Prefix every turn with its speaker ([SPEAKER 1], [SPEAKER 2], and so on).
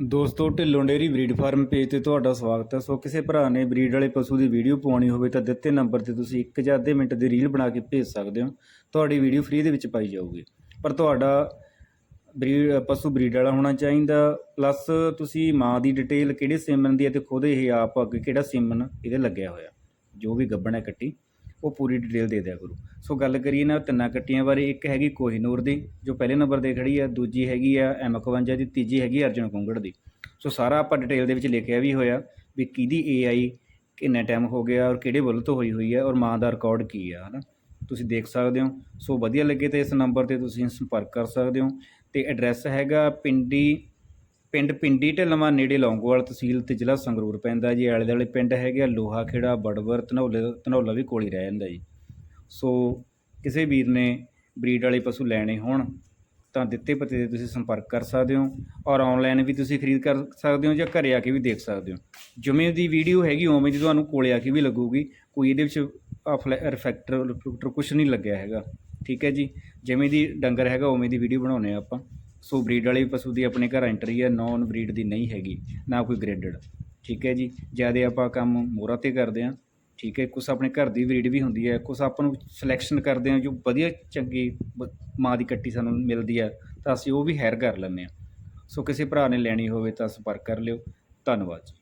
[SPEAKER 1] ਦੋਸਤੋ, Dhillon dairy breed farm page ਤੇ ਤੁਹਾਡਾ ਸਵਾਗਤ ਹੈ। ਸੋ ਕਿਸੇ ਭਰਾ ਨੇ ਬਰੀਡ ਵਾਲੇ ਪਸ਼ੂ ਦੀ ਵੀਡੀਓ ਪਵਾਉਣੀ ਹੋਵੇ ਤਾਂ ਦਿੱਤੇ ਨੰਬਰ ਤੇ ਤੁਸੀਂ ਇੱਕ ਜਾਂ ਅੱਧੇ ਮਿੰਟ ਦੀ ਰੀਲ ਬਣਾ ਕੇ ਭੇਜ ਸਕਦੇ ਹੋ। ਤੁਹਾਡੀ ਵੀਡੀਓ ਫ੍ਰੀ ਦੇ ਵਿੱਚ ਪਾਈ ਜਾਊਗੀ। ਪਰ ਤੁਹਾਡਾ ਬਰੀਡ, ਪਸ਼ੂ ਬਰੀਡ ਵਾਲਾ ਹੋਣਾ ਚਾਹੀਦਾ। ਪਲੱਸ ਤੁਸੀਂ ਮਾਂ ਦੀ ਡਿਟੇਲ ਕਿਹੜੇ ਸੀਮਨ ਦੀ ਹੈ ਤੇ ਖੁਦ ਇਹ ਆਪ ਅੱਗੇ ਕਿਹੜਾ ਸੀਮਨ ਇਹਦੇ ਲੱਗਿਆ ਹੋਇਆ। ਜੋ ਵੀ ਗੱਭਣ ਹੈ ਕੱਟੀ। ਉਹ ਪੂਰੀ ਡਿਟੇਲ ਦੇ ਦਿਆ ਕਰੋ। ਸੋ ਗੱਲ ਕਰੀਏ ਨਾ ਤਿੰਨਾਂ ਕੱਟੀਆਂ ਬਾਰੇ, ਇੱਕ ਹੈਗੀ ਕੋਹੀਨੂਰ ਦੀ, ਜੋ ਪਹਿਲੇ ਨੰਬਰ ਤੇ ਖੜੀ ਆ, ਦੂਜੀ ਹੈਗੀ ਆ M51 ਦੀ, ਤੀਜੀ ਹੈਗੀ ਅਰਜਨ ਕੁੰਗੜ ਦੀ। ਸੋ ਸਾਰਾ ਆਪਾਂ ਡਿਟੇਲ ਦੇ ਵਿੱਚ ਲਿਖਿਆ ਵੀ ਹੋਇਆ ਵੀ ਕਿਹਦੀ AI ਕਿੰਨਾ ਟਾਈਮ ਹੋ ਗਿਆ ਔਰ ਕਿਹੜੇ ਬੁੱਲ ਤੋਂ ਹੋਈ ਹੋਈ ਹੈ ਔਰ ਮਾਂ ਦਾ ਰਿਕਾਰਡ ਕੀ ਆ, ਹਨਾ? ਤੁਸੀਂ ਦੇਖ ਸਕਦੇ ਹੋ। ਸੋ ਵਧੀਆ ਲੱਗੇ ਤਾਂ ਇਸ ਨੰਬਰ ਤੇ ਤੁਸੀਂ ਸੰਪਰਕ ਕਰ ਸਕਦੇ ਹੋ। ਤੇ ਐਡਰੈਸ ਹੈਗਾ ਪਿੰਡੀ ਪਿੰਡ ਪਿੰਡੀ ਢਿੱਲਵਾਂ ਨੇੜੇ ਲੌਂਗੋਵਾਲ ਤਹਿਸੀਲ ਤੇ ਜ਼ਿਲ੍ਹਾ ਸੰਗਰੂਰ ਪੈਂਦਾ ਜੀ। ਆਲੇ ਦੁਆਲੇ ਪਿੰਡ ਹੈਗੇ ਆ ਲੋਹਾ ਖੇੜਾ ਬੜਵਰ, ਧਨੌਲੇ, ਧਨੌਲਾ ਵੀ ਕੋਲ ਹੀ ਰਹਿ ਜਾਂਦਾ ਜੀ। ਸੋ ਕਿਸੇ ਵੀਰ ਨੇ ਬਰੀਡ ਵਾਲੇ ਪਸ਼ੂ ਲੈਣੇ ਹੋਣ ਤਾਂ ਦਿੱਤੇ ਪਤੇ ਤੇ ਤੁਸੀਂ ਸੰਪਰਕ ਕਰ ਸਕਦੇ ਹੋ ਔਰ ਆਨਲਾਈਨ ਵੀ ਤੁਸੀਂ ਖਰੀਦ ਕਰ ਸਕਦੇ ਹੋ ਜਾਂ ਘਰੇ ਆ ਕੇ ਵੀ ਦੇਖ ਸਕਦੇ ਹੋ। ਜਿਵੇਂ ਦੀ ਵੀਡੀਓ ਹੈਗੀ, ਉਵੇਂ ਦੀ ਤੁਹਾਨੂੰ ਕੋਲੇ ਆ ਕੇ ਵੀ ਲੱਗੂਗੀ। ਕੋਈ ਇਹਦੇ ਵਿੱਚ ਰਿਫੈਕਟਰ ਰਿਫਲੈਕਟਰ ਕੁਝ ਨਹੀਂ ਲੱਗਿਆ ਹੈਗਾ। ਠੀਕ ਹੈ ਜੀ। ਜਿਵੇਂ ਦੀ ਡੰਗਰ ਹੈਗਾ, ਉਵੇਂ ਦੀ ਵੀਡੀਓ ਬਣਾਉਨੇ ਆ ਆਪਾਂ। ਸੋ ਬਰੀਡ ਵਾਲੇ ਪਸ਼ੂ ਦੀ ਆਪਣੇ ਘਰ ਐਂਟਰੀ ਹੈ ਨੌਨ ਬਰੀਡ ਦੀ ਨਹੀਂ ਹੈਗੀ, ਨਾ ਕੋਈ ਗ੍ਰੇਡਡ ਠੀਕ ਹੈ ਜੀ? ਜ਼ਿਆਦਾ ਆਪਾਂ ਕੰਮ ਮੋਹਰਾਂ ਤੇ ਕਰਦੇ ਹਾਂ, ਠੀਕ ਹੈ? ਕੁਛ ਆਪਣੇ ਘਰ ਦੀ ਬਰੀਡ ਵੀ ਹੁੰਦੀ ਹੈ, ਕੁਛ ਆਪਾਂ ਨੂੰ ਸਿਲੈਕਸ਼ਨ ਕਰਦੇ ਹਾਂ, ਜੋ ਵਧੀਆ ਚੰਗੀ ਬ- ਮਾਂ ਦੀ ਕੱਟੀ ਸਾਨੂੰ ਮਿਲਦੀ ਹੈ, ਤਾਂ ਅਸੀਂ ਉਹ ਵੀ ਹੈਰ ਕਰ ਲੈਂਦੇ ਹਾਂ। ਸੋ ਕਿਸੇ ਭਰਾ ਨੇ ਲੈਣੀ ਹੋਵੇ ਤਾਂ ਸੰਪਰਕ ਕਰ ਲਿਓ। ਧੰਨਵਾਦ ਜੀ।